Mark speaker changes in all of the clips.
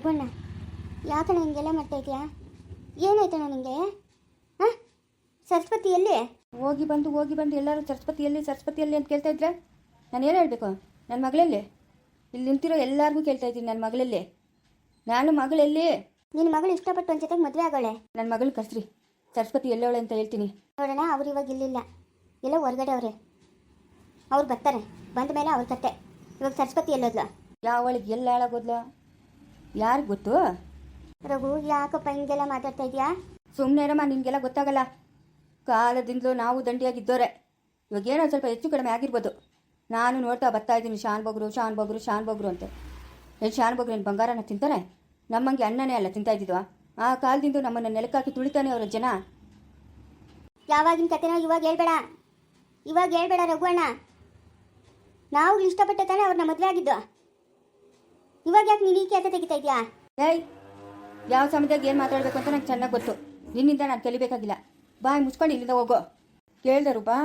Speaker 1: ರಘುಣ್ಣ ಯಾಕಣ್ಣ ಹಿಂಗೆಲ್ಲ ಮಾಡ್ತಾ ಇದೆಯಾ? ಏನಾಯ್ತಣ್ಣ ನಿಂಗೆ? ಹಾಂ? ಸರಸ್ವತಿಯಲ್ಲಿ?
Speaker 2: ಹೋಗಿ ಬಂದು ಹೋಗಿ ಬಂದು ಎಲ್ಲರೂ ಸರಸ್ವತಿಯಲ್ಲಿ ಸರಸ್ವತಿಯಲ್ಲಿ ಅಂತ ಕೇಳ್ತಾ ಇದ್ರೆ? ನಾನು ಏನು ಹೇಳಬೇಕು? ನನ್ನ ಮಗಳಲ್ಲಿ? ಇಲ್ಲಿ ನಿಂತಿರೋ ಎಲ್ಲರಿಗೂ ಕೇಳ್ತಾ ಇದ್ದೀನಿ ನನ್ನ ಮಗಳಲ್ಲಿ. ನಾನು ಮಗಳಲ್ಲಿ.
Speaker 1: ನಿನ್ನ ಮಗಳು ಇಷ್ಟಪಟ್ಟು ಒಂದು ಜೊತೆಗೆ ಮದುವೆ ಆಗೋಳೆ
Speaker 2: ನನ್ನ ಮಗಳು ಕರ್ಸ್ರಿ. ಸರಸ್ವತಿ ಎಲ್ಲೋಳೆ ಅಂತ ಹೇಳ್ತೀನಿ.
Speaker 1: ನೋಡೋಣ ಅವ್ರು ಇವಾಗ ಇಲ್ಲಿಲ್ಲ. ಎಲ್ಲ ಹೊರಗಡೆ ಅವರೇ. ಅವ್ರು ಬರ್ತಾರೆ. ಬಂದ ಮೇಲೆ ಅವ್ರ ಕತೆ. ಇವಾಗ ಸರಸ್ವತಿ ಎಲ್ಲೋದ್ಲ?
Speaker 2: ಯಾವಳಿಗೆ ಎಲ್ಲ ಹಾಳಾಗೋದ್ಲ? ಯಾರಿಗೆ ಗೊತ್ತು?
Speaker 1: ರಘು ಯಾಕಪ್ಪ ಹಿಂಗೆಲ್ಲ ಮಾತಾಡ್ತಾ ಇದೆಯಾ?
Speaker 2: ಸುಮ್ಮನೆ ಇರಮ್ಮ ನಿನಗೆಲ್ಲ ಗೊತ್ತಾಗಲ್ಲ. ಕಾಲದಿಂದಲೂ ನಾವು ದಂಡಿಯಾಗಿದ್ದೋರೆ. ಇವಾಗ ಏನೋ ಸ್ವಲ್ಪ ಹೆಚ್ಚು ಕಡಿಮೆ ಆಗಿರ್ಬೋದು. ನಾನು ನೋಡ್ತಾ ಬರ್ತಾ ಇದ್ದೀನಿ ಶಾನ್ ಬೊಗ್ರು ಶಾನ್ ಬೊಗ್ರು ಶಾನ್ ಬೊಗ್ರು ಅಂತ. ಏನು ಶಾನ್ ಬೊಗ್ರು ಏನು ಬಂಗಾರನ ತಿಂತಾರೆ ನಮ್ಮಂಗೆ ಅನ್ನನೇ ಅಲ್ಲ ತಿಂತಾ ಇದ್ದಿದ್ವಾ ಆ ಕಾಲದಿಂದ ನಮ್ಮನ್ನು ನೆಲಕ್ಕಾಕಿ ತುಳಿತಾನೆ ಅವರ ಜನ.
Speaker 1: ಯಾವಾಗಿನ ಕತೆನ ಇವಾಗ ಹೇಳ್ಬೇಡ. ಇವಾಗ ಹೇಳ್ಬೇಡ ರಘು ಅಣ್ಣ. ನಾವು ಇಷ್ಟಪಟ್ಟೆ ತಾನೇ ಅವ್ರನ್ನ ಮದುವೆ ಆಗಿದ್ದು. ಇವಾಗ ಯಾಕೆ ನೀನು ಈ ಕೆಲಸ ತೆಗಿತಾ ಇದೆಯಾ?
Speaker 2: ಏಯ್ ಯಾವ ಸಮಯದಾಗ ಏನು ಮಾತಾಡಬೇಕು ಅಂತ ನಂಗೆ ಚೆನ್ನಾಗಿ ಗೊತ್ತು. ನಿನ್ನಿಂದ ನಾನು ಕಲಿಬೇಕಾಗಿಲ್ಲ ಬಾಯ್ ಮುಚ್ಕೊಂಡು ಇಲ್ಲಿಂದ ಹೋಗೋ. ಕೇಳ್ದ ರೂಪಾ?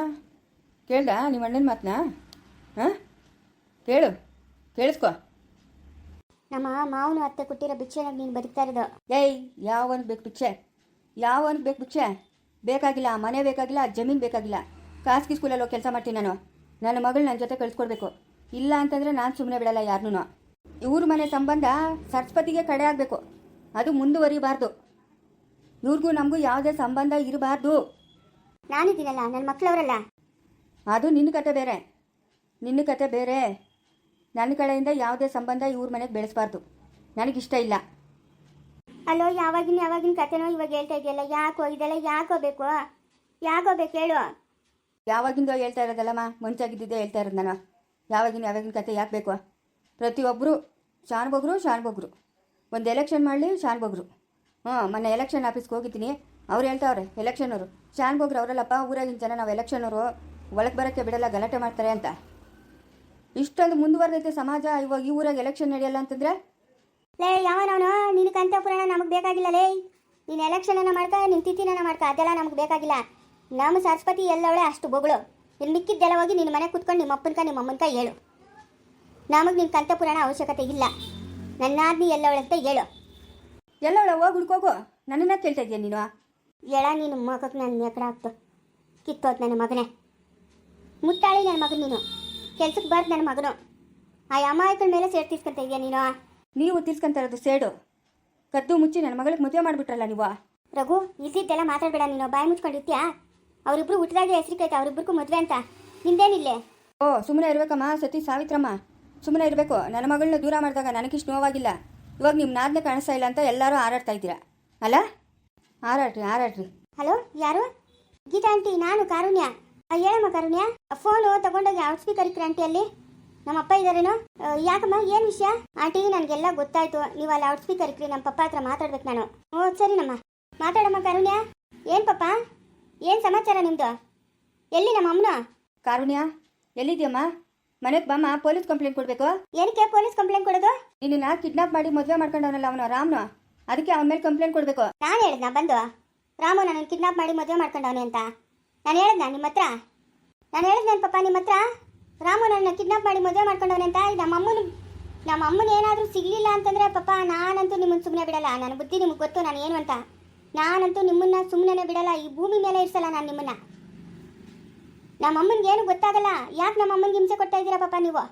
Speaker 2: ಕೇಳ್ದ ನಿಮ್ಮ ಅಣ್ಣನ ಮಾತನ್ನ ಹಾಂ? ಕೇಳು. ಕೇಳಿಸ್ಕೊ.
Speaker 1: ನಮ್ಮ ಮಾವನ ಅತ್ತೆ ಕೊಟ್ಟಿರೋ ಭಿಕ್ಷೆನಾಗ ನೀನು ಬದುಕ್ತಾ ಇರೋದು.
Speaker 2: ಏಯ್ ಯಾವನಿಗೆ ಬೇಕು ಭಿಕ್ಷೆ? ಯಾವನಿಗೆ ಬೇಕು ಭಿಕ್ಷೆ? ಬೇಕಾಗಿಲ್ಲ ಆ ಮನೆ ಬೇಕಾಗಿಲ್ಲ ಆ ಜಮೀನು ಬೇಕಾಗಿಲ್ಲ. ಖಾಸಗಿ ಸ್ಕೂಲಲ್ಲಿ ಹೋಗಿ ಕೆಲಸ ಮಾಡ್ತೀನಿ ನಾನು. ನನ್ನ ಮಗಳು ನನ್ನ ಜೊತೆ ಕಳಿಸ್ಕೊಡ್ಬೇಕು. ಇಲ್ಲ ಅಂತಂದರೆ ನಾನು ಸುಮ್ಮನೆ ಬಿಡಲ್ಲ ಯಾರನ್ನೂ. ಇವ್ರ ಮನೆ ಸಂಬಂಧ ಸರಸ್ವತಿಗೆ ಕಡೆ ಆಗಬೇಕು. ಅದು ಮುಂದುವರಿಬಾರ್ದು. ಇವ್ರಿಗೂ ನಮಗೂ ಯಾವುದೇ ಸಂಬಂಧ ಇರಬಾರ್ದು.
Speaker 1: ನಾನಿದ್ದೀನಲ್ಲ ನನ್ನ ಮಕ್ಕಳವರಲ್ಲ
Speaker 2: ಅದು ನಿನ್ನ ಕತೆ ಬೇರೆ. ನಿನ್ನ ಕತೆ ಬೇರೆ. ನನ್ನ ಕಡೆಯಿಂದ ಯಾವುದೇ ಸಂಬಂಧ ಇವ್ರ ಮನೆಗೆ ಬೆಳೆಸಬಾರ್ದು. ನನಗಿಷ್ಟ ಇಲ್ಲ.
Speaker 1: ಅಲ್ಲೋ ಯಾವಾಗಿನ ಯಾವಾಗಿನ ಕತೆನೋ ಇವಾಗ ಹೇಳ್ತಾ ಇದೆಯಲ್ಲ ಯಾಕೋ ಇದೆಲ್ಲ ಯಾಕೋ ಬೇಕು? ಯಾಕೋ ಬೇಕು ಹೇಳು.
Speaker 2: ಯಾವಾಗಿಂದ ಹೇಳ್ತಾ ಇರೋದಲ್ಲಮ್ಮ ಮುಂಚಾಗಿದ್ದಿದ್ದೆ ಹೇಳ್ತಾ ಇರೋದು ನಾನು. ಯಾವಾಗಿನ ಯಾವಾಗಿನ ಕತೆ ಯಾಕೆ ಬೇಕು? ಪ್ರತಿಯೊಬ್ಬರು ಶಾನ್ ಬೊಗ್ರು ಶಾನ್ ಬೊಗ್ರು ಒಂದು ಎಲೆಕ್ಷನ್ ಮಾಡಲಿ ಶಾನ್ ಬೊಗ್ರು ಹಾಂ ಮೊನ್ನೆ ಎಲೆಕ್ಷನ್ ಆಫೀಸ್ಗೆ ಹೋಗಿದ್ದೀನಿ. ಅವ್ರು ಹೇಳ್ತಾವ್ರೆ ಎಲೆಕ್ಷನ್ ಅವರು. ಶಾನ್ ಬೊಗ್ರು ಅವರಲ್ಲಪ್ಪ, ಊರಾಗಿನ ಜನ ನಾವು ಎಲೆಕ್ಷನವರು ಒಳಗೆ ಬರೋಕ್ಕೆ ಬಿಡಲ್ಲ, ಗಲಾಟೆ ಮಾಡ್ತಾರೆ ಅಂತ. ಇಷ್ಟೊಂದು ಮುಂದುವರೆದೈತೆ ಸಮಾಜ, ಇವಾಗ ಈ ಊರಾಗ ಎಲೆಕ್ಷನ್ ನಡೆಯಲ್ಲ ಅಂತಂದ್ರೆ?
Speaker 1: ಲೇ, ಯಾವನವನು? ನಿನ್ನ ಕಂತ ಪುರಾಣ ನಮಗೆ ಬೇಕಾಗಿಲ್ಲ, ಲೇ. ನೀನು ಎಲೆಕ್ಷನನ್ನು ಮಾಡ್ಕ ನಿನ್ನ ತಿಥಿನ ಮಾಡ್ಕ. ಅದೆಲ್ಲ ನಮಗೆ ಬೇಕಾಗಿಲ್ಲ. ನಮ್ಮ ಸರಸ್ವತಿ ಎಲ್ಲವಳೆ ಅಷ್ಟು ಬೊಗಳು. ಇಲ್ಲಿ ಮಿಕ್ಕಿದ್ದೆಲ್ಲ ಹೋಗಿ ನಿನ್ನ ಮನೆ ಕುತ್ಕೊಂಡು ನಿಮ್ಮ ಅಪ್ಪನಕ ನಿಮ್ಮ ಅಮ್ಮನಕ ಹೇಳು. ನಮಗೆ ನಿಮ್ಮ ಕಂತ ಪುರಾಣ ಅವಶ್ಯಕತೆ ಇಲ್ಲ. ನನ್ನಾದ್ನಿ ಎಲ್ಲವಳಂತ ಅಂತ ಹೇಳು.
Speaker 2: ಎಲ್ಲವಳ ಹೋಗಿ ಹುಡ್ಕೋಗು ನನ್ನನ್ನ ಕೇಳ್ತಾ ಇದೆಯಾ ನೀನು?
Speaker 1: ಹೇಳ ನೀನು ಮಗಕ್ಕೆ ನನ್ನ ಹತ್ರ ಆಗ್ತು. ಕಿತ್ತೋದು ನನ್ನ ಮಗನೇ. ಮುಟ್ಟಾಳಿ ನನ್ನ ಮಗನ ನೀನು. ಕೆಲ್ಸಕ್ಕೆ ಬಾರ್ದು ನನ್ನ ಮಗನು. ಆ ಅಮಾಯಕನ ಮೇಲೆ ಸೇರ್ ತೀರ್ಸ್ಕೊಂತ ಇದೆಯಾ ನೀನು?
Speaker 2: ನೀವು ತಿರ್ಸ್ಕೊಂತ ಇರೋದು ಸೇಡು. ಕದ್ದು ಮುಚ್ಚಿ ನನ್ನ ಮಗಳಿಗೆ ಮದುವೆ ಮಾಡಿಬಿಟ್ರಲ್ಲ ನೀವು?
Speaker 1: ರಘು ಇಲ್ದಿದ್ದೆಲ್ಲ ಮಾತಾಡಬೇಡ ನೀನು. ಬಾಯಿ ಮುಚ್ಕೊಂಡಿರ್ತೀಯಾ ಅವರಿಬ್ರು ಹುಟ್ಟಿದಾಗೆ ಹೆಸರಿಕೈತೆ. ಅವರಿಬ್ರಿಗೂ ಮದುವೆ ಅಂತ. ನಿಂದೇನಿಲ್ಲೇ?
Speaker 2: ಓ ಸುಮ್ಮನೆ ಇರ್ಬೇಕಮ್ಮ ಸತಿ ಸಾವಿತ್ರಮ್ಮ. ಸುಮ್ಮನೆ ಇರಬೇಕು. ನನ್ನ ಮಗಳನ್ನ ದೂರ ಮಾಡಿದಾಗ ನನಗಿಷ್ಟು ನೋವಾಗಿಲ್ಲ ಇವಾಗ ನಿಮ್ಮ ನಾದನೆ ಕಾಣಿಸ್ತಾ ಇಲ್ಲ ಅಂತ ಎಲ್ಲರೂ ಹಾರಾಡ್ತಾ ಇದ್ದೀರಾ? ಅಲ್ಲ? ಹಾರಾಡ್ರಿ ಹಾರಾಡ್ರಿ.
Speaker 1: ಹಲೋ ಯಾರು? ಗೀತಾ ಆಂಟಿ ನಾನು ಕಾರುಣ್ಯ. ಹೇಳಮ್ಮ ಕಾರುಣ್ಯ. ಫೋನು ತಗೊಂಡೋಗಿ ಔಟ್ ಸ್ಪೀಕರ್ ಇಕ್ರಿ ಆಂಟಿ ಅಲ್ಲಿ. ನಮ್ಮ ಅಪ್ಪ ಇದ್ದಾರೇನೋ? ಯಾಕಮ್ಮ ಏನು ವಿಷಯ? ಆಂಟಿ ನನಗೆಲ್ಲ ಗೊತ್ತಾಯ್ತು. ನೀವು ಅಲ್ಲಿ ಔಟ್ ಸ್ಪೀಕರ್ ಇಕ್ರಿ ನಮ್ಮ ಪಪ್ಪ ಹತ್ರ ಮಾತಾಡ್ಬೇಕು ನಾನು. ಓ ಸರಿನಮ್ಮ. ಮಾತಾಡಮ್ಮ ಕಾರುಣ್ಯ. ಏನು ಪಪ್ಪ? ಏನು ಸಮಾಚಾರ ನಿಮ್ಮದು ಎಲ್ಲಿ ನಮ್ಮ ಅಮ್ಮನ?
Speaker 2: ಕಾರುಣ್ಯ ಎಲ್ಲಿದ್ಯಮ್ಮ? ಮನೆಗೆ ಬಾಮ ಪೊಲೀಸ್ ಕಂಪ್ಲೇಂಟ್ ಕೊಡಬೇಕು?
Speaker 1: ಏನಕ್ಕೆ ಪೊಲೀಸ್ ಕಂಪ್ಲೇಂಟ್ ಕೊಡೋದು?
Speaker 2: ನಿನ್ನ ಕಿಡ್ನಾಪ್ ಮಾಡಿ ಮದುವೆ ಮಾಡ್ಕೊಂಡವನಲ್ಲ ಅವನು ರಾಮ್ನು. ಅದಕ್ಕೆ ಅವನ ಮೇಲೆ ಕಂಪ್ಲೇಂಟ್ ಕೊಡಬೇಕು.
Speaker 1: ನಾನು ಹೇಳಿದ್ನ ಬಂದು. ರಾಮು ನನ್ನ ಕಿಡ್ನಾಪ್ ಮಾಡಿ ಮದುವೆ ಮಾಡ್ಕೊಂಡವನೆ ಅಂತ. ನಾನು ಹೇಳಿದ್ನ ನಿಮ್ಮ ಹತ್ರ? ನಾನು ಹೇಳಿದ್ನೇನು ಪಾಪ ನಿಮ್ಮ ಹತ್ರ? ರಾಮು ನನ್ನ ಕಿಡ್ನಾಪ್ ಮಾಡಿ ಮದುವೆ ಮಾಡ್ಕೊಂಡವನೆ ಅಂತ? ನಮ್ಮ ಅಮ್ಮನ ನಮ್ಮ ಅಮ್ಮನ ಏನಾದರೂ ಸಿಗಲಿಲ್ಲ ಅಂತಂದರೆ ಪಾಪ ನಾನಂತೂ ನಿಮ್ಮನ್ನು ಸುಮ್ಮನೆ ಬಿಡಲ್ಲ. ನನ್ನ ಬುದ್ಧಿ ನಿಮ್ಗೆ ಗೊತ್ತು ನಾನು ಏನು ಅಂತ. ನಾನಂತೂ ನಿಮ್ಮನ್ನ ಸುಮ್ಮನೆ ಬಿಡಲ್ಲ. ಈ ಭೂಮಿ ಮೇಲೆ ಇರಿಸಲ್ಲ ನಾನು ನಿಮ್ಮನ್ನ. ನಮ್ಮ ಅಮ್ಮನಿಗೆ ಏನು ಗೊತ್ತಾಗಲ್ಲ. ಯಾಕೆ ನಮ್ಮಮ್ಮನಿಗೆ ಹಿಂಸೆ ಕೊಡ್ತಾ ಇದ್ದೀರಾ ಪಾಪ ನೀವು?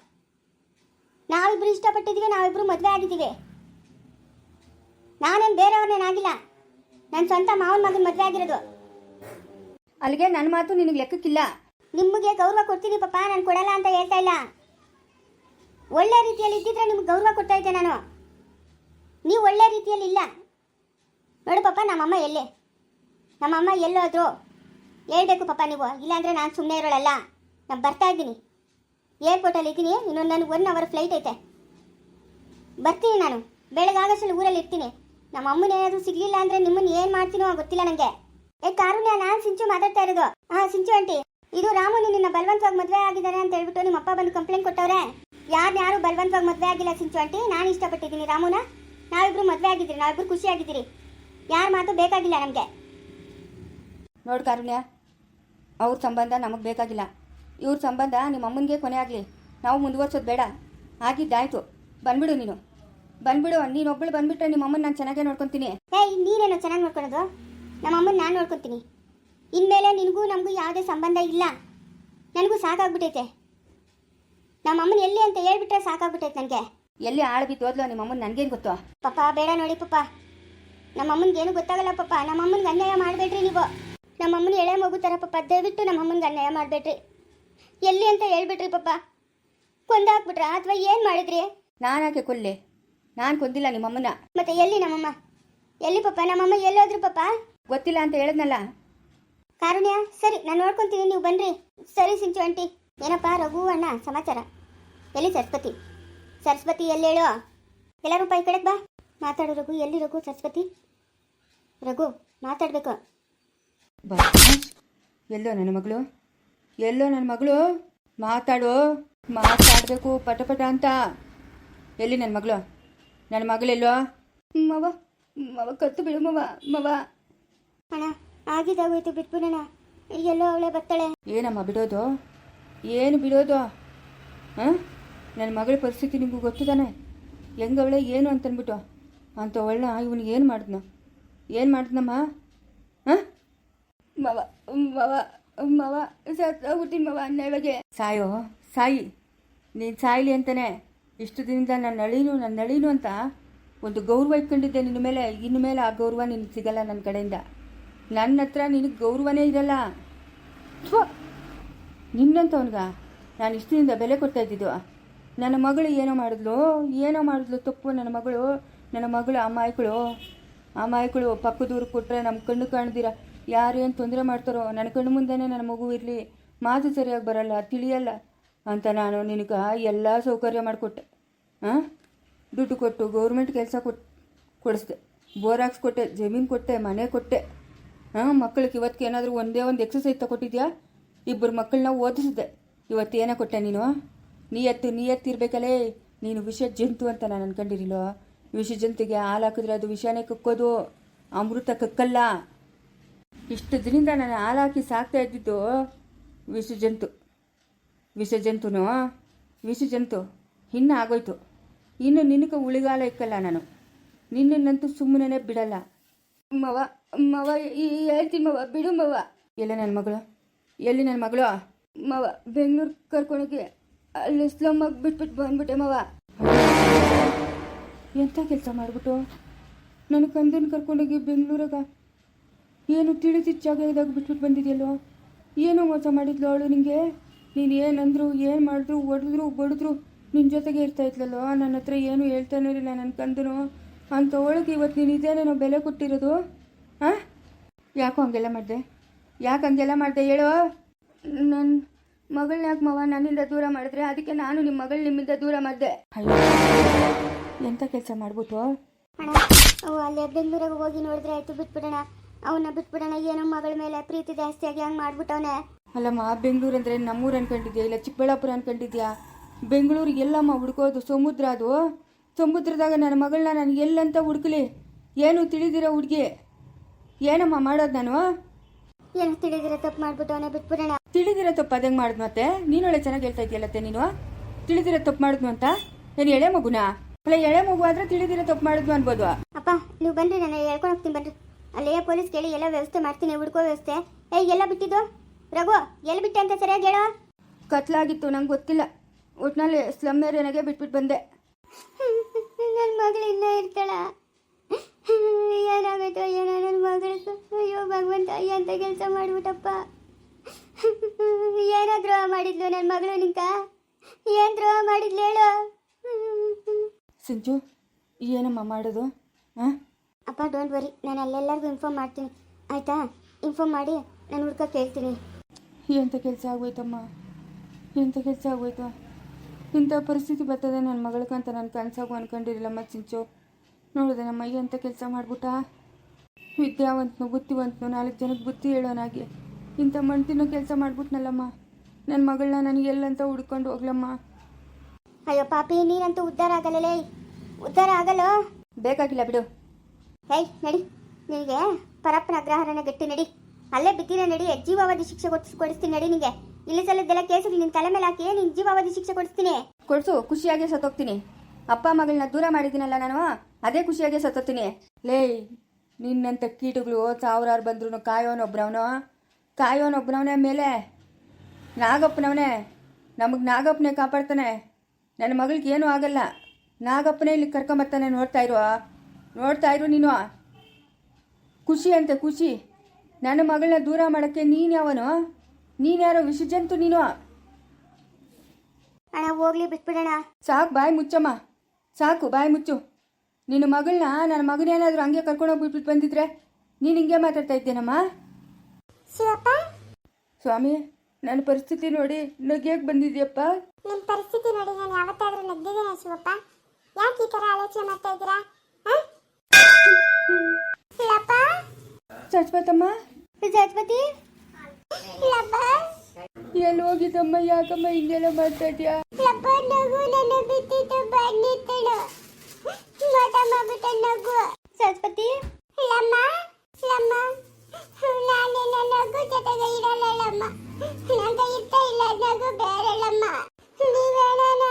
Speaker 1: ನಾವಿಬ್ರು ಇಷ್ಟಪಟ್ಟಿದ್ದೀವಿ ನಾವಿಬ್ರು ಮದುವೆ ಆಗಿದ್ದೀವಿ. ನಾನೇನು ಬೇರೆಯವ್ರನ್ನೇನಾಗಿಲ್ಲ ನನ್ನ ಸ್ವಂತ ಮಾವನ ಮಗನ ಮದುವೆ ಆಗಿರೋದು.
Speaker 2: ಅಲ್ಲಿಗೆ ನನ್ನ ಮಾತು ನಿನಗೆ ಲೆಕ್ಕಕ್ಕಿಲ್ಲ.
Speaker 1: ನಿಮಗೆ ಗೌರವ ಕೊಡ್ತೀನಿ ಪಾಪ ನಾನು ಕೊಡಲ್ಲ ಅಂತ ಹೇಳ್ತಾ ಇಲ್ಲ. ಒಳ್ಳೆ ರೀತಿಯಲ್ಲಿ ಇದ್ದಿದ್ರೆ ನಿಮ್ಗೆ ಗೌರವ ಕೊಡ್ತಾ ಇದ್ದೆ ನಾನು. ನೀವು ಒಳ್ಳೆ ರೀತಿಯಲ್ಲಿ ಇಲ್ಲ. ನೋಡು ಪಾಪ ನಮ್ಮಮ್ಮ ಎಲ್ಲೇ? ನಮ್ಮಮ್ಮ ಎಲ್ಲೋದ್ರು. ಹೇಳ್ಬೇಕು ಪಾಪ ನೀವು. ಇಲ್ಲಾಂದರೆ ನಾನು ಸುಮ್ಮನೆ ಇರೋಳಲ್ಲ. ನಾನು ಬರ್ತಾ ಇದ್ದೀನಿ. ಏರ್ಪೋರ್ಟಲ್ಲಿ ಇದ್ದೀನಿ. ಇನ್ನೊಂದು ನನಗೆ ಒನ್ ಅವರ್ ಫ್ಲೈಟ್ ಐತೆ. ಬರ್ತೀನಿ ನಾನು. ಬೆಳಗಾಗಷ್ಟಲ್ಲಿ ಊರಲ್ಲಿ ಇರ್ತೀನಿ. ನಮ್ಮ ಅಮ್ಮನ ಏನಾದರೂ ಸಿಗಲಿಲ್ಲ ಅಂದರೆ ನಿಮ್ಮನ್ನು ಏನು ಮಾಡ್ತೀನೋ ಗೊತ್ತಿಲ್ಲ ನನಗೆ ಏ, ಕಾರುಣ್ಯ, ನಾನು ಸಿಂಚು ಮಾತಾಡ್ತಾ ಇರೋದು. ಹಾಂ ಸಿಂಚು ಆಂಟಿ. ಇದು ರಾಮು ನಿನ್ನ ಬಲವಂತವಾಗಿ ಮದುವೆ ಆಗಿದ್ದಾರೆ ಅಂತ ಹೇಳ್ಬಿಟ್ಟು ನಿಮ್ಮ ಅಪ್ಪ ಬಂದು ಕಂಪ್ಲೇಂಟ್ ಕೊಟ್ಟವ್ರೆ. ಯಾರು ಯಾರು ಬಲವಂತವಾಗಿ ಮದುವೆ ಆಗಿಲ್ಲ ಸಿಂಚು ಆಂಟಿ. ನಾನು ಇಷ್ಟಪಟ್ಟಿದ್ದೀನಿ ರಾಮುನ. ನಾವಿಬ್ರು ಮದುವೆ ಆಗಿದ್ದೀರಿ. ನಾವಿಬ್ರು ಖುಷಿಯಾಗಿದ್ದೀರಿ ಯಾರ ಮಾತು ಬೇಕಾಗಿಲ್ಲ ನಮಗೆ.
Speaker 2: ನೋಡು ಕಾರುಣ್ಯ. ಅವ್ರ ಸಂಬಂಧ ನಮಗೆ ಬೇಕಾಗಿಲ್ಲ. ಇವ್ರ ಸಂಬಂಧ ನಿಮ್ಮ ಅಮ್ಮನಿಗೆ ಕೊನೆ ಆಗಲಿ. ನಾವು ಮುಂದುವರ್ಸೋದು ಬೇಡ. ಆಗಿದ್ದಾಯ್ತು. ಬಂದ್ಬಿಡು ನೀನು. ಬಂದ್ಬಿಡು ನೀನು ಒಬ್ಬಳು ಬಂದ್ಬಿಟ್ರೆ ನಿಮ್ಮ ಅಮ್ಮನ ನಾನು ಚೆನ್ನಾಗೇ ನೋಡ್ಕೊತೀನಿ.
Speaker 1: ಏಯ್ ನೀನೇನೋ ಚೆನ್ನಾಗಿ ನೋಡ್ಕೊಳೋದು? ನಮ್ಮ ಅಮ್ಮನ ನಾನು ನೋಡ್ಕೊತೀನಿ. ಇನ್ಮೇಲೆ ನಿನಗೂ ನಮಗೂ ಯಾವುದೇ ಸಂಬಂಧ ಇಲ್ಲ. ನನಗೂ ಸಾಕಾಗ್ಬಿಟ್ಟೈತೆ ನಮ್ಮ ಅಮ್ಮನ ಎಲ್ಲಿ ಅಂತ ಹೇಳ್ಬಿಟ್ರೆ ಸಾಕಾಗ್ಬಿಟ್ಟೈತೆ ನನಗೆ.
Speaker 2: ಎಲ್ಲಿ ಆಳು ಬಿದ್ದು ಹೋದ್ಲೋ ನಿಮ್ಮ ಅಮ್ಮನ ನನಗೇನು ಗೊತ್ತು?
Speaker 1: ಪಪ್ಪ ಬೇಡ ನೋಡಿ ಪಪ್ಪ. ನಮ್ಮ ಅಮ್ಮನಿಗೇನು ಗೊತ್ತಾಗಲ್ಲ ಪಪ್ಪ. ನಮ್ಮ ಅಮ್ಮನಿಗೆ ಅನ್ಯಾಯ ಮಾಡಬೇಡ್ರಿ ನೀವು. ನಮ್ಮ ಅಮ್ಮನ ಎಳೆ ಮಗು ಥರ ಪಾಪ ದಯವಿಟ್ಟು ನಮ್ಮ ಅಮ್ಮನಿಗೆ ಅನ್ಯಾಯ ಮಾಡಬೇಡ್ರಿ. ಎಲ್ಲಿ ಅಂತ ಹೇಳ್ಬಿಟ್ರಿ ಪಾಪ. ಕೊಂದಾಕ್ಬಿಟ್ರ? ಅಥವಾ ಏನು ಮಾಡಿದ್ರಿ?
Speaker 2: ನಾನು ಯಾಕೆ ಕೊಲ್ಲಿ ನಾನು ಕೊಂದಿಲ್ಲ ನಿಮ್ಮಮ್ಮನ.
Speaker 1: ಮತ್ತೆ ಎಲ್ಲಿ ನಮ್ಮಮ್ಮ? ಎಲ್ಲಿ ಪಾಪ? ನಮ್ಮಮ್ಮ ಎಲ್ಲೋದ್ರು ಪಾಪ?
Speaker 2: ಗೊತ್ತಿಲ್ಲ ಅಂತ ಹೇಳಿದ್ನಲ್ಲ.
Speaker 1: ಕಾರುಣ್ಯ ಸರಿ ನಾನು ನೋಡ್ಕೊಂತೀನಿ ನೀವು ಬನ್ರಿ. ಸರಿ ಸಿಂಚು ಆಂಟಿ. ಏನಪ್ಪ ರಘು ಅಣ್ಣ ಸಮಾಚಾರ? ಎಲ್ಲಿ ಸರಸ್ವತಿ? ಸರಸ್ವತಿ ಎಲ್ಲಿ ಹೇಳೋ? ಎಲ್ಲರೂ ಈ ಕಡೆಗೆ ಬಾ. ಮಾತಾಡು ರಘು ಎಲ್ಲಿ ರಘು ಸರಸ್ವತಿ? ರಘು ಮಾತಾಡಬೇಕು.
Speaker 2: ಬಾ. ಎಲ್ಲೋ ನನ್ನ ಮಗಳು? ಎಲ್ಲೋ ನನ್ನ ಮಗಳು? ಮಾತಾಡು. ಮಾತಾಡಬೇಕು ಪಟ ಪಟ ಅಂತ. ಎಲ್ಲಿ ನನ್ನ ಮಗಳು? ನನ್ನ ಮಗಳೆಲ್ಲೋ ಮವ ಮವ ಕತ್ತು ಬಿಡು ಮವ ಮವ.
Speaker 1: ಅಣ್ಣ ಆಗಿದ್ದಾಗೋಯ್ತು ಬಿಟ್ಬಿಡೋಣ. ಎಲ್ಲೋ ಅವಳೆ ಬರ್ತಾಳೆ.
Speaker 2: ಏನಮ್ಮ ಬಿಡೋದು? ಏನು ಬಿಡೋದು? ಹಾಂ? ನನ್ನ ಮಗಳ ಪರಿಸ್ಥಿತಿ ನಿಮಗೂ ಗೊತ್ತಿದ್ದಾನೆ ಹೆಂಗವಳೆ ಏನು ಅಂತನ್ಬಿಟ್ಟು? ಅಂತ ಒಳ್ಳೆ ಇವನಿಗೆ ಏನು ಮಾಡಿದ್ನ? ಏನು ಮಾಡಿದ್ನಮ್ಮ? ಮವ ಮವ ಮವ ಮವ ಸಾಯೋ, ಸಾಯಿ, ನೀನು ಸಾಯಿಲಿ ಅಂತಾನೆ. ಇಷ್ಟು ದಿನದಿಂದ ನನ್ನ ನಳಿನು ನನ್ನ ನಳೀನು ಅಂತ ಒಂದು ಗೌರವ ಇಟ್ಕೊಂಡಿದ್ದೆ ನಿನ್ನ ಮೇಲೆ. ಇನ್ನು ಮೇಲೆ ಆ ಗೌರವ ನಿನಗೆ ಸಿಗಲ್ಲ ನನ್ನ ಕಡೆಯಿಂದ. ನನ್ನ ಹತ್ರ ನಿನಗೆ ಗೌರವನೇ ಇರಲ್ಲ ನಿನ್ನಂತ ನಿನ್ನಂತವನ್ಗ ನಾನು ಇಷ್ಟು ದಿನದ ಬೆಲೆ ಕೊಡ್ತಾ ಇದ್ದಿದ್ದು. ನನ್ನ ಮಗಳು ಏನೋ ಮಾಡಿದ್ಲು ಏನೋ ಮಾಡಿದ್ಲು ತಪ್ಪು ನನ್ನ ಮಗಳು ನನ್ನ ಮಗಳು ಅಮ್ಮಾಯಿಗಳು ಅಮ್ಮಾಯಿಗಳು ಪಕ್ಕದೂರು ಕೊಟ್ಟರೆ ನಮ್ಮ ಕಣ್ಣು ಕಾಣ್ದಿರ. ಯಾರು ಏನು ತೊಂದರೆ ಮಾಡ್ತಾರೋ ನನ್ನ ಕಣ್ಣು ಮುಂದೆನೇ ನನ್ನ ಮಗು ಇರಲಿ, ಮಾತು ಸರಿಯಾಗಿ ಬರಲ್ಲ, ತಿಳಿಯಲ್ಲ ಅಂತ ನಾನು ನಿನಗೆ ಎಲ್ಲ ಸೌಕರ್ಯ ಮಾಡಿಕೊಟ್ಟೆ. ಹಾಂ ದುಡ್ಡು ಕೊಟ್ಟು ಗೌರ್ಮೆಂಟ್ ಕೆಲಸ ಕೊಟ್, ಕೊಡಿಸ್ದೆ. ಬೋರ್ ಹಾಕ್ಸ್ಕೊಟ್ಟೆ, ಜಮೀನು ಕೊಟ್ಟೆ, ಮನೆ ಕೊಟ್ಟೆ. ಹಾಂ ಮಕ್ಕಳಿಗೆ ಇವತ್ತಿಗೆ ಏನಾದರೂ ಒಂದೇ ಒಂದು ಎಕ್ಸಸೈಸ್ ತಗೊಟ್ಟಿದ್ಯಾ? ಇಬ್ಬರು ಮಕ್ಕಳನ್ನ ಓದಿಸಿದೆ. ಇವತ್ತು ಏನೋ ಕೊಟ್ಟೆ ನೀನು? ನೀಯತ್ತು ನೀಯತ್ತಿರ್ಬೇಕಲ್ಲೇ ನೀನು ವಿಷ ಜಂತು ಅಂತ ನಾನು ಅನ್ಕೊಂಡಿರಿಲ್ಲೋ? ವಿಷ ಜಂತಿಗೆ ಹಾಲು ಹಾಕಿದ್ರೆ ಅದು ವಿಷಾನೇ ಕಕ್ಕೋದು, ಅಮೃತ ಕಕ್ಕಲ್ಲ. ಇಷ್ಟು ದಿನದಿಂದ ನಾನು ಹಾಲಾಕಿ ಸಾಕ್ತಾ ಇದ್ದಿದ್ದು ವಿಷ ಜಂತು ವಿಷ ಜಂತುನು ವಿಷ ಜಂತು ಇನ್ನು ಆಗೋಯ್ತು. ಇನ್ನು ನಿನಗೆ ಉಳಿಗಾಲ ಇಕ್ಕಲ್ಲ ನಾನು. ನಿನ್ನನ್ನಂತೂ ಸುಮ್ಮನೆ ಬಿಡಲ್ಲ. ಮವ ಮವ ಹೇಳ್ತೀನಿ ಮವ, ಬಿಡು ಮವ. ಎಲ್ಲ ನನ್ನ ಮಗಳು? ಎಲ್ಲಿ ನನ್ನ ಮಗಳು? ಮವ, ಬೆಂಗಳೂರು ಕರ್ಕೊಂಡೋಗಿ ಅಲ್ಲಿ ಸ್ಲಮ್ಮಾಗಿ ಬಿಟ್ಬಿಟ್ಟು ಬಂದ್ಬಿಟ್ಟೆ ಮವ. ಎಂಥ ಕೆಲಸ ಮಾಡಿಬಿಟ್ಟು? ನನ್ನ ಕಂದನ್ ಕರ್ಕೊಂಡೋಗಿ ಬೆಂಗಳೂರಾಗ ಏನು ತಿಳಿದಿದ್ದ ಜಾಗ ಇದಾಗ ಬಿಟ್ಬಿಟ್ಟು ಬಂದಿದೆಯಲ್ಲೋ? ಏನೋ ಮೋಸ ಮಾಡಿದ್ಲು ಅವಳು ನಿನಗೆ ನೀನು ಏನಂದ್ರು ಏನು ಮಾಡಿದ್ರು ಹೊಡೆದ್ರು ಬಡಿದ್ರು ನಿನ್ನ ಜೊತೆಗೆ ಇರ್ತಾ ಇದ್ಲಲ್ಲೋ? ನನ್ನ ಹತ್ರ ಏನು ಹೇಳ್ತಾನೆ ರೀ ನಾನು ಅನ್ಕಂದನು ಅಂತ ಒಳಗೆ ಇವತ್ತು ನೀನು ಇದೇನೇನೋ ಬೆಲೆ ಕೊಟ್ಟಿರೋದು? ಹಾಂ ಯಾಕೋ ಹಂಗೆಲ್ಲ ಮಾಡಿದೆ? ಯಾಕೆ ಹಂಗೆಲ್ಲ ಮಾಡಿದೆ ಹೇಳೋ? ನನ್ನ ಮಗಳನ್ನ ಯಾಕೆ ಮವ ನನ್ನಿಂದ ದೂರ ಮಾಡಿದ್ರೆ ಅದಕ್ಕೆ ನಾನು ನಿಮ್ಮ ಮಗಳು ನಿಮ್ಮಿಂದ ದೂರ ಮಾಡಿದೆ. ಅಯ್ಯೋ ಎಂಥ ಕೆಲಸ ಮಾಡ್ಬಿಟ್ಟು
Speaker 1: ಅಣ್ಣ ಅವು ದೂರ ಬೆಂಗಳೂರಿಗೆ ಹೋಗಿ ನೋಡಿದ್ರೆ ಆಯ್ತು ಬಿಟ್ಬಿಡೋಣ. ಅವನ್ನ ಬಿಟ್ಬಿಡೋಣ ಏನೋ ಮಗಳ ಮೇಲೆ ಪ್ರೀತಿ ಜಾಸ್ತಿ ಆಗಿ ಹಂಗೆ ಮಾಡ್ಬಿಟ್ಟವನೆ.
Speaker 2: ಅಲ್ಲಮ್ಮ ಬೆಂಗಳೂರು ಅಂದರೆ ನಮ್ಮೂರು ಅನ್ಕೊಂಡಿದ್ಯಾ ಇಲ್ಲ ಚಿಕ್ಕಬಳ್ಳಾಪುರ ಅನ್ಕೊಂಡಿದ್ಯಾ? ಬೆಂಗಳೂರಿಗೆ ಎಲ್ಲಮ್ಮ ಹುಡ್ಕೋದು ಸಮುದ್ರ ಅದು? ಸಮುದ್ರದಾಗ ನನ್ನ ಮಗಳನ್ನ ನಾನು ಎಲ್ಲಂತ ಹುಡುಕ್ಲಿ? ಏನು ತಿಳಿದಿರೋ ಹುಡುಗಿ? ಏನಮ್ಮ ಮಾಡೋದು ನಾನು?
Speaker 1: ಏನು ತಿಳಿದಿರ ತಪ್ಪು ಮಾಡ್ಬಿಟ್ಟವನೆ ಬಿಟ್ಬಿಡೋಣ.
Speaker 2: ತಿಳಿದಿರೋ ತಪ್ಪು ಅದಂಗೆ ಮಾಡಿದ್ ಮತ್ತೆ? ನೀನೊಳ್ಳೆ ಚೆನ್ನಾಗಿ ಹೇಳ್ತಾ ಇದೆಯಲ್ಲತ್ತೆ ನೀನು? ತಿಳಿದಿರೋ ತಪ್ಪು ಮಾಡಿದ್ನು ಅಂತ? ಏನು ಎಳೆ ಮಗುನಾ? ಅಲ್ಲ ಎಳೆ ಮಗು ಆದ್ರೆ ತಿಳಿದಿರೋ ತಪ್ಪು ಮಾಡಿದ್ನು ಅನ್ಬೋದು.
Speaker 1: ಅಪ್ಪ ನೀವು ಬನ್ರಿ ನಾನು ಹೇಳ್ಕೊಂಡು ಹೋಗ್ತೀನಿ ಬನ್ರಿ ಅಲ್ಲೇ ಪೊಲೀಸ್ ಕೇಳಿ ಎಲ್ಲ ವ್ಯವಸ್ಥೆ ಮಾಡ್ತೀನಿ ಹುಡ್ಕೋ ವ್ಯವಸ್ಥೆ. ಏಯ್ ಎಲ್ಲ ಬಿಟ್ಟಿದ್ದು? ರಘು ಎಲ್ಲಿ ಬಿಟ್ಟೆ ಅಂತ ಸರಿಯಾಗಿ ಹೇಳೋ.
Speaker 2: ಕತ್ಲಾಗಿತ್ತು ನಂಗೆ ಗೊತ್ತಿಲ್ಲ. ಒಟ್ನಲ್ಲಿ ಸ್ಲಮ್ ಏರಿಯಾನಾಗೆ ಬಿಟ್ಬಿಟ್ಟು ಬಂದೆ.
Speaker 1: ನನ್ನ ಮಗಳು ಇನ್ನೂ ಇರ್ತಾಳ. ಏನಾಗೈತೋ ಏನೋ ನನ್ನ ಮಗಳು. ಅಯ್ಯೋ ಭಗವಂತ ಎಂತ ಕೆಲಸ ಮಾಡ್ಬಿಟ್ಟಪ್ಪ. ಏನೋ ದ್ರೋಹ ಮಾಡಿದ್ಲು ನನ್ನ ಮಗಳು ನಿಂಕ? ಏನು ದ್ರೋಹ ಮಾಡಿದ್ಲು ಹೇಳು.
Speaker 2: ಸಿಂಚು ಏನಮ್ಮ ಮಾಡೋದು? ಹಾಂ
Speaker 1: ಅಪ್ಪ ಡೋಂಟ್ ವರಿ ನಾನು ಅಲ್ಲೆಲ್ಲರಿಗೂ ಇನ್ಫಾರ್ಮ್ ಮಾಡ್ತೀನಿ. ಆಯಿತಾ? ಇನ್ಫಾರ್ಮ್ ಮಾಡಿ ನಾನು ಹುಡ್ಕಕ್ಕೆ ಹೇಳ್ತೀನಿ
Speaker 2: ಎಂಥ ಕೆಲಸ ಆಗೋಯ್ತಮ್ಮ? ಎಂಥ ಕೆಲಸ ಆಗೋಯ್ತು? ಇಂಥ ಪರಿಸ್ಥಿತಿ ಬರ್ತದೆ ನನ್ನ ಮಗಳಿಗಂತ ನಾನು ಕನಸಾಗು ಅನ್ಕೊಂಡಿರಲಿಲ್ಲಮ್ಮ ಚಿಂಚು. ನೋಡಿದೆ ನಮ್ಮ ಅಯ್ಯ ಅಂತ ಕೆಲಸ ಮಾಡ್ಬಿಟ್ಟ? ವಿದ್ಯಾವಂತನು ಬುದ್ಧಿವಂತನು ನಾಲ್ಕು ಜನಕ್ಕೆ ಬುದ್ಧಿ ಹೇಳೋನಾಗಿ ಇಂಥ ಮಣ್ತಿನೋ ಕೆಲಸ ಮಾಡ್ಬಿಟ್ನಲ್ಲಮ್ಮ. ನನ್ನ ಮಗಳನ್ನ ನನಗೆ ಎಲ್ಲಂತ ಹುಡ್ಕೊಂಡು ಹೋಗ್ಲಮ್ಮ.
Speaker 1: ಅಯ್ಯೋ ಪಾಪಿ ನೀನಂತೂ ಉದ್ಧಾರ ಆಗಲ್ಲಲೇ ಉದ್ಧಾರ ಆಗಲ್ಲ
Speaker 2: ಬೇಕಾಗಿಲ್ಲ ಬಿಡು.
Speaker 1: ಹೇಯ್, ನಡಿ. ನಿನಗೆ ಪರಪ್ಪನ ಅಗ್ರಹಾರನ ಗಟ್ಟಿ ನಡಿ. ಅಲ್ಲೇ ಬಿದ್ದಿರ ನಡಿ ಜೀವಾವಧಿ ಶಿಕ್ಷೆ ಕೊಡಿಸ್, ಕೊಡಿಸ್ತೀನಿ ನಡಿ ನಿನಗೆ ಇಲ್ಲಿ ಸಲದ್ದೆಲ್ಲ ಕೇಸಿಗೆ ನಿನ್ನ ತಲೆ ಮೇಲೆ ಹಾಕಿ ನಿನ್ನ ಜೀವಾವಧಿ ಶಿಕ್ಷೆ ಕೊಡಿಸ್ತೀನಿ.
Speaker 2: ಕೊಡ್ಸು, ಖುಷಿಯಾಗಿ ಸತ್ತೋಗ್ತೀನಿ. ಅಪ್ಪ ಮಗಳನ್ನ ದೂರ ಮಾಡಿದ್ದೀನಲ್ಲ ನಾನು, ಅದೇ ಖುಷಿಯಾಗಿ ಸತ್ತೋತೀನಿ ಲೇಯ್ ನಿನ್ನಂಥ ಕೀಟಗಳು ಸಾವಿರಾರು ಬಂದ್ರು ಕಾಯೋನೊಬ್ರವನು. ಕಾಯೋನೊಬ್ರವನೇ ಮೇಲೆ. ನಾಗಪ್ಪನವನೇ. ನಮಗೆ ನಾಗಪ್ಪನೇ ಕಾಪಾಡ್ತಾನೆ. ನನ್ನ ಮಗಳಿಗೆ ಏನೂ ಆಗಲ್ಲ. ನಾಗಪ್ಪನೇ ಇಲ್ಲಿ ಕರ್ಕೊಂಬರ್ತಾನೆ ನೋಡ್ತಾ ಇರು ನೋಡ್ತಾ ಇರು ನೀನು. ಖುಷಿ ಅಂತೆ ಖುಷಿ. ನನ್ನ ಮಗಳನ್ನ ದೂರ ಮಾಡೋಕ್ಕೆ ನೀನು ಯಾವನು? ನೀನ್ಯಾರೋ ವಿಷಜಂತು ನೀನು.
Speaker 1: ಅಣ್ಣ ಹೋಗ್ಲಿ ಬಿಟ್ಬಿಡೋಣ.
Speaker 2: ಸಾಕು ಬಾಯಿ ಮುಚ್ಚಮ್ಮ. ಸಾಕು ಬಾಯಿ ಮುಚ್ಚು. ನಿನ್ನ ಮಗಳನ್ನ ನನ್ನ ಮಗನೇನಾದರೂ ಹಂಗೆ ಕರ್ಕೊಂಡೋಗ್ಬಿಟ್ಬಿಟ್ಟು ಬಂದಿದ್ರೆ ನೀನು ಹಿಂಗೆ ಮಾತಾಡ್ತಾ ಇದ್ದೇನಮ್ಮ?
Speaker 1: ಶಿವಪ್ಪ?
Speaker 2: ಸ್ವಾಮಿ ನನ್ನ ಪರಿಸ್ಥಿತಿ ನೋಡಿ ನಗ್ಯಾಕೆ ಬಂದಿದ್ಯಪ್ಪ.
Speaker 1: ನಿಮ್ಮ ಪರಿಸ್ಥಿತಿ ನೋಡಿ ನಾನು ಯಾವತ್ತಾದರೂ ನಗ್ದಿದ್ದೇನೆ ಶಿವಪ್ಪ? ಯಾಕೆ ಈ ಥರ ಆಲೋಚನೆ ಮಾಡ್ತಾ ಇದ್ದೀರಾ? ಹ?
Speaker 2: ಸರಸ್ವತಮ್ಮ?
Speaker 1: ಸರಸ್ವತಿ.
Speaker 2: ಎಲ್ಲಿ ಹೋಗಿದ್ದಮ್ಮ ಯಾಕಮ್ಮ ಹಿಂಗೆಲ್ಲ ಮಾಡ್ತಾ ಇದೀಯಾ
Speaker 1: ಲಪ್ಪ ನಗು ನನ್ನ ಬಿಟ್ಟಿದ್ದು ಬಂದಿತ್ತಳು ಮತ ಮಾಡ್ಬಿಟ್ಟ ನಗು ಸರಸ್ವತಿ ಲಮ್ಮ ಲಮ್ಮ ನಾನು ನಿನ್ನ ನಗು ಜೊತೆಗೆ ಇರಲ್ಲ ಲಮ್ಮ ನಂಗೆ ಇಷ್ಟ ಇಲ್ಲ ನಗು ಬೇರೆಲ್ಲಮ್ಮ ನೀವೇನ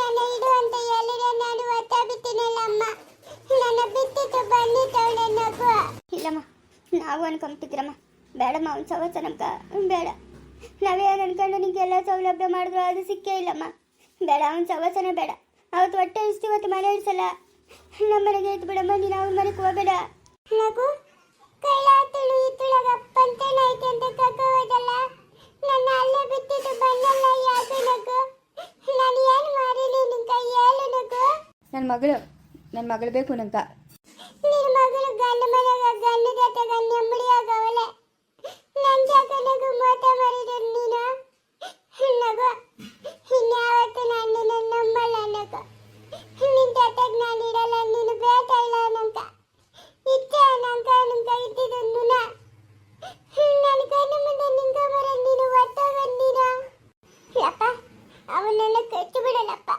Speaker 1: ನನ್ನ ಇಡು ಅಂತ ಹೇಳಿದ್ರೆ ನಾನು ಒತ್ತ ಬಿಟ್ಟಿನಲ್ಲಮ್ಮ ನನ್ನ ಬಿಟ್ಟಿದ್ದು ಬಂದಿದ್ದವಳೆ ನಗು ಇಲ್ಲಮ್ಮ ನಾವು ಅನ್ಕೊಂಬಿಟ್ಟಿದ್ರಮ್ಮ ಬೇಡಮ್ಮ ಅವ್ನು ಸವಸ ನಮ್ಗ ಬೇಡ ನಾವೇನು ಅನ್ಕೊಂಡು ನಿಂಗೆಲ್ಲ ಸೌಲಭ್ಯ ಮಾಡಿದ್ರು ಅದು ಸಿಕ್ಕೇ ಇಲ್ಲಮ್ಮ ಬೇಡ ಅವ್ನ ಸವಸನೆ ಬೇಡ. ಅವತ್ತು ಹೊಟ್ಟೆ ಇಷ್ಟು ಇವತ್ತು ಮನೆ ಇಡ್ಸಲ್ಲ ನಮ್ಮ ಮನೆಗೆ ಇದ್ದು ಬಿಡಮ್ಮ ನೀನು ಅವನ ಮನೆಗೆ ಹೋಗಬೇಡ. ನಗು ಕೈಲ ತುಳು ತುಳಗಪ್ಪಂತೇನಾಯ್ತು ಅಂತ ಕಕ್ಕೋದಲ್ಲ ನನ್ನ ಅಲ್ಲೇ ಬಿಟ್ಟಿದ್ದು ಬಣ್ಣಲ್ಲ ಯಾಕೆ ನಗು ನಾನು ಏನು ಮಾಡಿಲಿ ನಿನ್ ಕೈ ಹೇಳು ನಗು
Speaker 2: ನನ್ನ ಮಗಳು ನನ್ನ ಮಗಳು ಬೇಕು ನಂಕ
Speaker 1: ನಿನ್ ಮಗಳು ಗಂಡ ಮನೆಗ ಗಂಡ ಜೊತೆ ನಗು ಮೋತ ಮರಿದ್ರು ನೀನು. ನಗು ಇನ್ಯಾವತ್ತು ನಾನು ನಿನ್ನ ನಂಬಲ್ಲ ನಗು ನಿನ್ ಜೊತೆಗ್ ನಾನು ಇರಲ್ಲ ನೀನು ಬೇಟ ಇಲ್ಲ ನಂಕ ಇಚ್ಛೆ ನಂಕ ನಂಕ ಇದ್ದಿದ್ದು ನುನ ನನ್ನ ಕಣ್ಣು ಮುಂದೆ ನಿಂಕ ಬರ ನೀನು ಒಟ್ಟೋಗ ನೀನು ಯಪ್ಪ ಅವನ್ನೆಲ್ಲ ಕಚ್ಚಿ ಬಿಡಲಪ್ಪ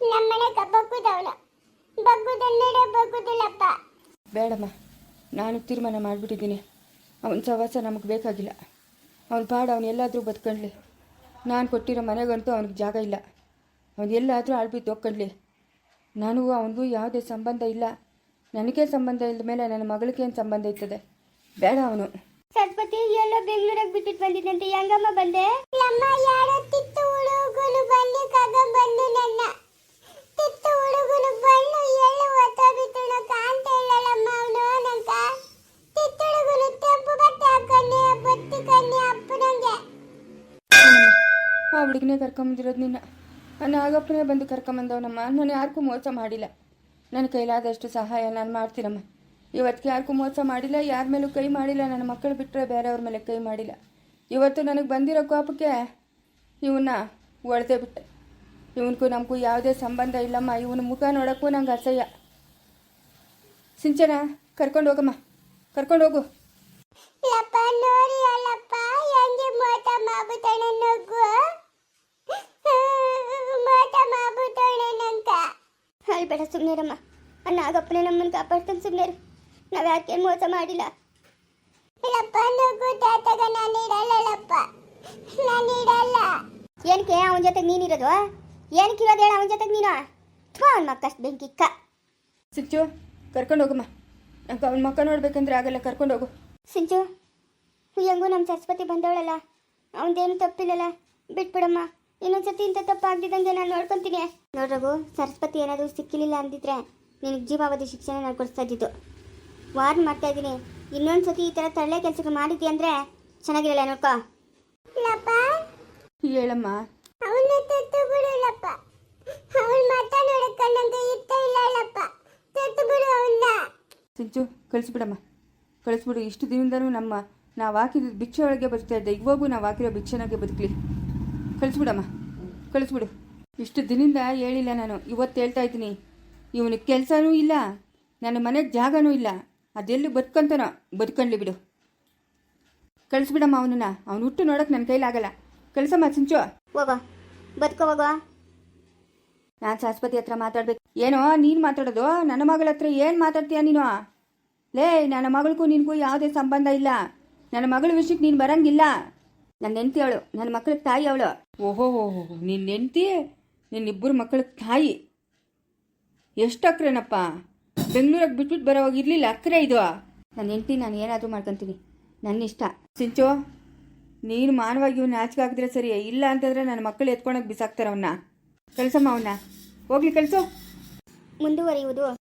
Speaker 1: ನಮ್ಮನೆ ಬಗ್ಗುದವನು ಬಗ್ಗುದನ್ನಡೆ ಬಗ್ಗುದಿಲ್ಲಪ್ಪ
Speaker 2: ಬೇಡಮ್ಮ ನಾನು ತೀರ್ಮಾನ ಮಾಡಿಬಿಟ್ಟಿದ್ದೀನಿ. ಅವನ ಸವಾಸ ನಮಗೆ ಬೇಕಾಗಿಲ್ಲ. ಅವನ ಪಾಡು ಅವನು ಎಲ್ಲಾದರೂ ಬದುಕಂಡ್ಲಿ. ನಾನು ಕೊಟ್ಟಿರೋ ಮನೆಗಂತೂ ಅವನಿಗೆ ಜಾಗ ಇಲ್ಲ. ಅವನು ಎಲ್ಲಾದರೂ ಆಳ್ಬಿದ್ದು ಹೋಗ್ಕಂಡ್ಲಿ ನನಗೂ ಅವನಿಗೂ ಯಾವುದೇ ಸಂಬಂಧ ಇಲ್ಲ. ನನಗೆ ಸಂಬಂಧ ಇಲ್ಲದ ಮೇಲೆ ನನ್ನ ಮಗಳಿಗೇನು ಸಂಬಂಧ ಇರ್ತದೆ? ಬೇಡ ಅವನು.
Speaker 1: ಸರಸ್ವತಿ ಎಲ್ಲ ಬೆಂಗಳೂರಿಗೆ ಬಿಟ್ಟಿಟ್ಟು ಬಂದಿದ್ದಂತೆ ಹೆಂಗಮ್ಮ ಬಂದೆ? ನಮ್ಮ ಯಾರೋ ತಿತ್ತು ಹುಡುಗನು ಬಂದು ಕಗ ಬಂದು ನನ್ನ ತಿತ್ತು ಹುಡುಗನು ಬಂದು ಎಲ್ಲ ಒತ್ತೋಬಿಟ್ಟು ಕಾಣ್ತಾ ಇಲ್ಲಲ್ಲಮ್ಮ ಅವನು.
Speaker 2: ಆ ಹುಡುಗನೇ ಕರ್ಕೊಂಬಂದಿರೋದು ನಿನ್ನ. ಆಗಪ್ಪನೇ ಬಂದು ಕರ್ಕೊಂಬಂದವನಮ್ಮ. ನಾನು ಯಾರಿಗೂ ಮೋಸ ಮಾಡಿಲ್ಲ. ನನ್ನ ಕೈಲಾದಷ್ಟು ಸಹಾಯ ನಾನು ಮಾಡ್ತೀನಮ್ಮ. ಇವತ್ತಿಗೆ ಯಾರಿಗೂ ಮೋಸ ಮಾಡಿಲ್ಲ, ಯಾರ ಮೇಲೂ ಕೈ ಮಾಡಿಲ್ಲ, ನನ್ನ ಮಕ್ಕಳು ಬಿಟ್ಟರೆ ಬೇರೆಯವ್ರ ಮೇಲೆ ಕೈ ಮಾಡಿಲ್ಲ. ಇವತ್ತು ನನಗೆ ಬಂದಿರೋ ಕೋಪಕ್ಕೆ ಇವನ್ನ ಒಳದೆ ಬಿಟ್ಟೆ. ಇವನಿಗೂ ನಮಗೂ ಯಾವುದೇ ಸಂಬಂಧ ಇಲ್ಲಮ್ಮ. ಇವನ ಮುಖ ನೋಡೋಕ್ಕೂ ನಂಗೆ ಅಸಹ್ಯ. ಸಿಂಚನ, ಕರ್ಕೊಂಡು ಹೋಗಮ್ಮ. ಕರ್ಕೊಂಡು ಹೋಗು.
Speaker 1: ಲಪ್ಪ ನೋಡಿ ಅಲ್ಲಪ್ಪ ಹೆಂಗೆ ಮೋಟ ಮಾಡ್ಬಿಟ್ಟಣ ನಗು? ಮೋಟ ಮಾಡ್ಬಿಟ್ಟಣ ನಂಕ ಅಳ್ಬೇಡ ಸುಮ್ಮನಿರಮ್ಮ ನಾಗಪ್ಪನೇ ನಮ್ಮನ್ನು ಕಾಪಾಡ್ತಾನೆ ಸುಮ್ಮನೆ ನಾವು ಯಾಕೆ ಮೋಸ ಮಾಡಿಲ್ಲ? ಲಪ್ಪ ನಗು ತಾತಗ ನಾನು ಇಡಲ್ಲಪ್ಪ ನಾನು ಇಡಲ್ಲ. ಏನಕ್ಕೆ ಅವನ ಜೊತೆಗೆ ನೀನಿರೋದು ಏನಕ್ಕೆ ಇರೋದು ಹೇಳ ಅವನ ಜೊತೆಗೆ ನೀನು? ಥೂ ಅವನ ಮಕ್ಕಷ್ಟು ಬೆಂಕಿಕ್ಕ
Speaker 2: ಸಿಂಚು ಕರ್ಕೊಂಡು ಹೋಗಮ್ಮ. ನಂಗೆ ಅವನ ಮಕ್ಕ ನೋಡ್ಬೇಕಂದ್ರೆ ಆಗಲ್ಲ ಕರ್ಕೊಂಡು ಹೋಗು.
Speaker 1: ಸಿಂಚು ಹೆಂಗೂ ನಮ್ಮ ಸರಸ್ವತಿ ಬಂದವಳಲ್ಲ. ಅವನದೇನು ತಪ್ಪಿಲ್ಲಲ್ಲ. ಬಿಟ್ಬಿಡಮ್ಮ. ಇನ್ನೊಂದ್ಸತಿ ಇಂಥ ತಪ್ಪು ಆಗ್ದಿದ್ದಂಗೆ ನಾನು ನೋಡ್ಕೊತೀನಿ. ನೋಡ್ರಗು ಸರಸ್ವತಿ ಏನಾದರೂ ಸಿಕ್ಕಿಲಿಲ್ಲ ಅಂದಿದ್ರೆ ನಿನಗೆ ಜೀವಾವಧಿ ಶಿಕ್ಷಣ ನಾನು ಕೊಡಿಸ್ತಾ ಇದ್ದಿದ್ದು. ವಾರ್ನ್ ಮಾಡ್ತಾ ಇದ್ದೀನಿ. ಇನ್ನೊಂದು ಸತಿ ಈ ಥರ ತಳ್ಳೆ ಕೆಲಸಗಳು ಮಾಡಿದ್ದೆ ಅಂದರೆ ಚೆನ್ನಾಗಿರಲ್ಲ ನೋಡ್ಕೋ.
Speaker 2: ಹೇಳಮ್ಮ.
Speaker 1: ಅವನ ತತ್ತು ಬಿಡಲ್ಲಪ್ಪ. ಅವನ ಇತ್ತ ಇಲ್ಲ ಅಲ್ಲಪ್ಪ. ತತ್ತು ಬಿಡು ಅವನ್ನ.
Speaker 2: ಸಿಂಚು ಕಳಿಸ್ಬಿಡಮ್ಮ. ಕಳಿಸ್ಬಿಡು. ಇಷ್ಟು ದಿನದಿಂದನೂ ನಮ್ಮ ನಾವು ಹಾಕಿದ ಭಿಕ್ಷೆ ಒಳಗೆ ಬದುಕ್ತಾ ಇದ್ದೆ. ಇವಾಗೂ ನಾವು ಹಾಕಿರೋ ಭಿಕ್ಷೆನಾಗೆ ಬದುಕಲಿ. ಕಳಿಸ್ಬಿಡಮ್ಮ. ಕಳಿಸ್ಬಿಡು. ಇಷ್ಟು ದಿನದಿಂದ ಹೇಳಿಲ್ಲ ನಾನು. ಇವತ್ತು ಹೇಳ್ತಾ ಇದ್ದೀನಿ. ಇವನಿಗೆ ಕೆಲಸನೂ ಇಲ್ಲ. ನನ್ನ ಮನೆಗೆ ಜಾಗನೂ ಇಲ್ಲ. ಅದೆಲ್ಲಿ ಬದುಕಂತನೋ ಬದುಕಂಡ್ಲಿ ಬಿಡು. ಕಳಿಸ್ಬಿಡಮ್ಮ ಅವನನ್ನ. ಅವ್ನು ಹುಟ್ಟು ನೋಡೋಕೆ ನನ್ನ ಕೈಲಾಗಲ್ಲ ಕಳಿಸಮ್ಮ ಸಿಂಚು.
Speaker 1: ಹೋಗೋ. ಬದುಕೋ ಹೋಗೋ.
Speaker 2: ನಾನು ಶಾಸ್ಪತಿ ಹತ್ರ ಮಾತಾಡ್ಬೇಕು. ಏನೋ ನೀನು ಮಾತಾಡೋದು? ನನ್ನ ಮಗಳ ಹತ್ರ ಏನು ಮಾತಾಡ್ತೀಯ ನೀನು? ಲೇ, ನನ್ನ ಮಗಳಿಗೂ ನಿನಗೂ ಯಾವುದೇ ಸಂಬಂಧ ಇಲ್ಲ. ನನ್ನ ಮಗಳ ವಿಷಯಕ್ಕೆ ನೀನು ಬರಂಗಿಲ್ಲ. ನನ್ನ ಹೆಂಡತಿ ಅವಳು ನನ್ನ ಮಕ್ಕಳ ತಾಯಿ ಅವಳು. ಓಹೋ ನಿನ್ನ ಹೆಂಡತಿ ನಿನ್ನಿಬ್ಬರು ಮಕ್ಕಳಿಗೆ ತಾಯಿ. ಎಷ್ಟು ಅಕ್ರೆನಪ್ಪ. ಬೆಂಗಳೂರಿಗೆ ಬಿಟ್ಬಿಟ್ಟು ಬರೋವಾಗ ಇರಲಿಲ್ಲ ಅಕ್ರೆ ಇದು. ನನ್ನ ಹೆಂಡತಿ, ನಾನು ಏನಾದರೂ ಮಾಡ್ಕೊತೀನಿ. ನನ್ನ ಇಷ್ಟ ಸಿಂಚು, ನೀನು ಮಾನವಾಗಿ ಇವ್ನ ನಾಚಿಕೆ ಹಾಕಿದ್ರೆ ಸರಿ, ಇಲ್ಲ ಅಂತಂದ್ರೆ ನನ್ನ ಮಕ್ಕಳು ಎತ್ಕೊಂಡೋಗಿ ಬಿಸಾಕ್ತಾರೆ ಅವನ್ನ ಕಳಿಸಮ್ಮ ಅವನ್ನ ಹೋಗ್ಲಿ ಕಳಿಸು
Speaker 1: ಮುಂದುವರಿಯುವುದು.